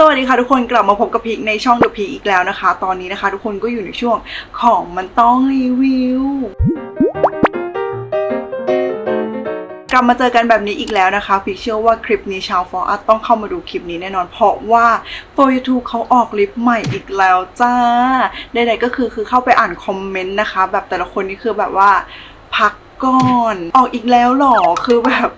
สวัสดีค่ะทุกคนกลับมาพบกับพีกในช่อง The p e a อีกแล้วนะคะ ตอนนี้นะคะทุกคนก็อยู่ในช่วงของมันต้องรีวิวกลับมาเจอกันแบบนี้อีกแล้วนะคะพีกเชื่อว่าคลิปนี้ชาวฟอร์อัต้องเข้ามาดูคลิปนี้แน่นอน เพราะว่า For You Tube เขาออกลิปใหม่อีกแล้วจ้าใดๆก็คือคือเข้าไปอ่านคอมเมนต์นะคะ แบบแต่ละคนนี่คือแบบว่าพักก่อน ออกอีกแล้วหรอคือแบบ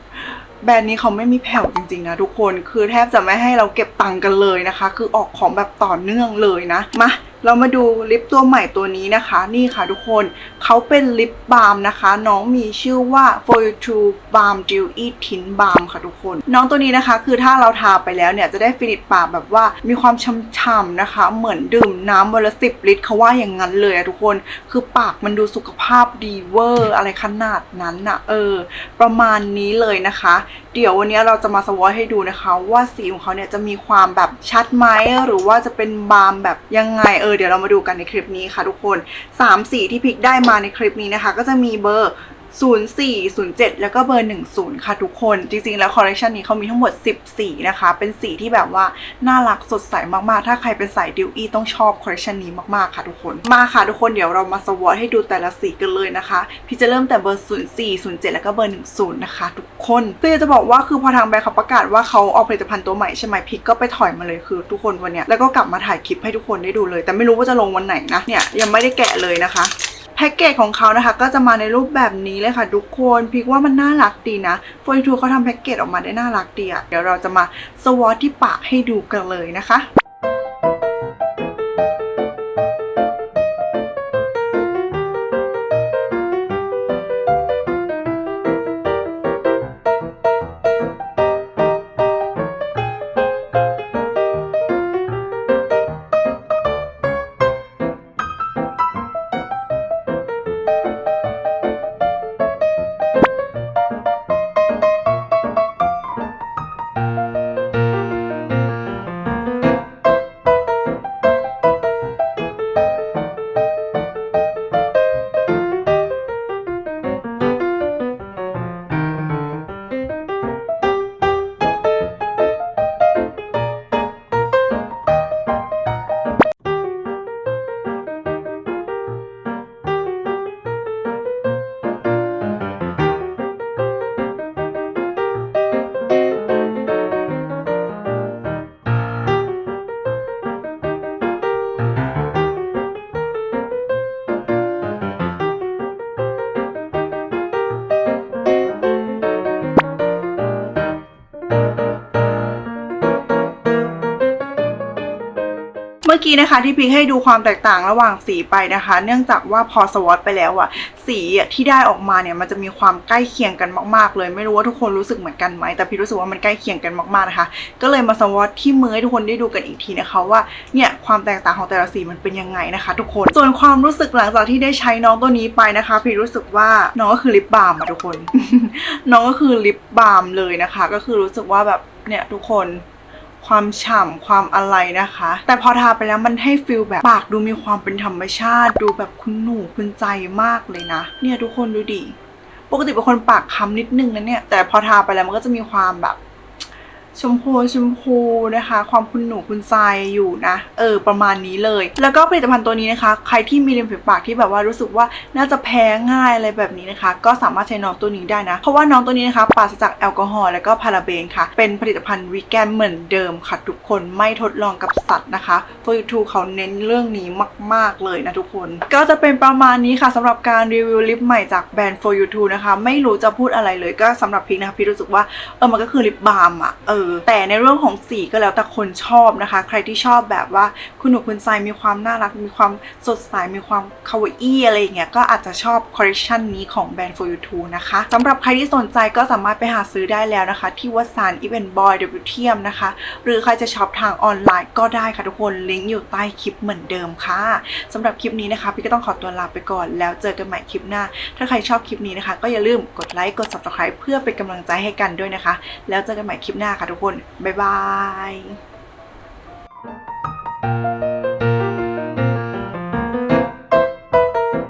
แบรนด์นี้เขาไม่มีแผ่วจริงๆนะทุกคน คือแทบจะไม่ให้เราเก็บตังค์กันเลยนะคะ คือออกของแบบต่อเนื่องเลยนะ มา เรามาดูลิปตัวใหม่ตัวนี้นะคะ นี่ค่ะทุกคนเขาเป็นลิปบาล์มนะคะ น้องมีชื่อว่า For You To Balm Dewy Tint Balm ค่ะทุกคน น้องตัวนี้นะคะ คือถ้าเราทาไปแล้วเนี่ยจะได้ฟินิชปากแบบว่ามีความช่ำๆนะคะ เหมือนดื่มน้ำวันละสิบลิตรเขาว่าอย่างนั้นเลยอะทุกคนคือปากมันดูสุขภาพดีเวอร์ อะไรขนาดนั้นอะเออ ประมาณนี้เลยนะคะ เดี๋ยววันนี้เราจะมาสวอตให้ดูนะคะว่าสีของเขาเนี่ยจะมีความแบบชัดไหมหรือว่าจะเป็นบามแบบยังไงเออเดี๋ยวเรามาดูกันในคลิปนี้ค่ะทุกคน 3 สีที่พิกได้มาในคลิปนี้นะคะ ก็จะมีเบอร์ 04 07 แล้วก็เบอร์ 10 ค่ะทุกคน จริงๆ แล้วคอลเลคชันนี้เขามีทั้งหมด 10 สีนะคะ เป็นสีที่แบบว่า น่ารักสดใสมากๆ ถ้าใครเป็นสายดิวอี้ต้องชอบคอลเลคชันนี้มากๆ ค่ะทุกคน มาค่ะทุกคนเดี๋ยวเรามาสวอตให้ดูแต่ละสีกันเลยนะคะ พี่จะเริ่มแต่เบอร์ 04 07 แล้วก็เบอร์ 10 นะคะ ทุกคนคือจะบอกว่าคือพอทางแบรนด์เขาประกาศว่าเขาออกผลิตภัณฑ์ตัวใหม่ใช่ไหมพิกก็ไปถอยมาเลยคือทุกคนวันเนี้ยแล้วก็กลับมาถ่ายคลิปให้ทุกคนได้ดูเลย แต่ไม่รู้ว่าจะลงวันไหนนะเนี่ยยังไม่ได้แกะเลยนะคะ แพ็กเกจของเขานะคะ ก็จะมาในรูปแบบนี้เลยค่ะทุกคนพิกว่ามันน่ารักดีนะโฟร์ทูเขาทำแพ็กเกจออกมาได้น่ารักดีอะเดี๋ยวเราจะมาสวอตที่ปากให้ดูกันเลยนะคะ เมื่อกี้นะคะที่พิงให้ดูความแตกต่างระหว่างสีไปนะคะ เนื่องจากว่าพอสวอตไปแล้วอะสีที่ได้ออกมาเนี่ยมันจะมีความใกล้เคียงกันมากๆ เลยไม่รู้ว่าทุกคนรู้สึกเหมือนกันไหมแต่พี่รู้สึกว่ามันใกล้เคียงกันมากๆนะคะ ก็เลยมาสวอตที่มือให้ทุกคนได้ดูกันอีกทีนะคะว่าเนี่ยความแตกต่างของแต่ละสีมันเป็นยังไงนะคะ ทุกคนส่วนความรู้สึกหลังจากที่ได้ใช้น้องตัวนี้ไปนะคะ พี่รู้สึกว่าน้องก็คือลิปบาล์มอะทุกคน น้องก็คือลิปบาล์มเลยนะคะ ก็คือรู้สึกว่าแบบเนี่ยทุกคน ความฉ่ำความอะไรนะคะ แต่พอทาไปแล้วมันให้ฟิลแบบปากดูมีความเป็นธรรมชาติ ดูแบบคุณหนูคุณใจมากเลยนะ เนี่ยทุกคนดูดิปกติเป็นคนปากค้ำนิดนึงนะเนี่ยแต่พอทาไปแล้วมันก็จะมีความแบบ ชมพูชมพูนะคะ ความคุณหนูคุณใจอยู่นะ เออ ประมาณนี้เลย แล้วก็ผลิตภัณฑ์ตัวนี้นะคะ ใครที่มีริมฝีปากที่แบบว่ารู้สึกว่าน่าจะแพ้ง่ายอะไรแบบนี้นะคะ ก็สามารถใช้น้องตัวนี้ได้นะ เพราะว่าน้องตัวนี้นะคะปราศจากแอลกอฮอล์และก็พาราเบนค่ะ เป็นผลิตภัณฑ์วีแกนเหมือนเดิมค่ะทุกคนไม่ทดลองกับสัตว์นะคะ For You Tube เขาเน้นเรื่องนี้มาก ๆเลยนะทุกคน ก็จะเป็นประมาณนี้ค่ะสำหรับการรีวิวลิปใหม่จากแบรนด์ For You Tube นะคะ ไม่รู้จะพูดอะไรเลยก็สำหรับพิกนะคะพี่รู้สึกว่าเออมันก็คือลิปบาล์มอะเออแต่ในเรื่องของสีก็แล้วแต่คนชอบนะคะ ใครที่ชอบแบบว่าคุณหนูคุณใจมีความน่ารัก มีความสดใส มีความคาวอี้อะไรอย่างเงี้ย ก็อาจจะชอบคอลเลคชันนี้ของแบรนด์ For You Tube นะคะสำหรับใครที่สนใจก็สามารถไปหาซื้อได้แล้วนะคะ ที่วัสานอีเวนต์บอยเดบิวเทียมนะคะ หรือใครจะช็อปทางออนไลน์ก็ได้ค่ะทุกคน ลิงก์อยู่ใต้คลิปเหมือนเดิมค่ะสำหรับคลิปนี้นะคะ พี่ก็ต้องขอตัวลาไปก่อน แล้วเจอกันใหม่คลิปหน้า ถ้าใครชอบคลิปนี้นะคะ ก็อย่าลืมกดไลค์ กด subscribe เพื่อเป็นกำลังใจให้กันด้วยนะคะ แล้วเจอกันใหม่คลิปหน้าค่ะทุกคน บ๊ายบาย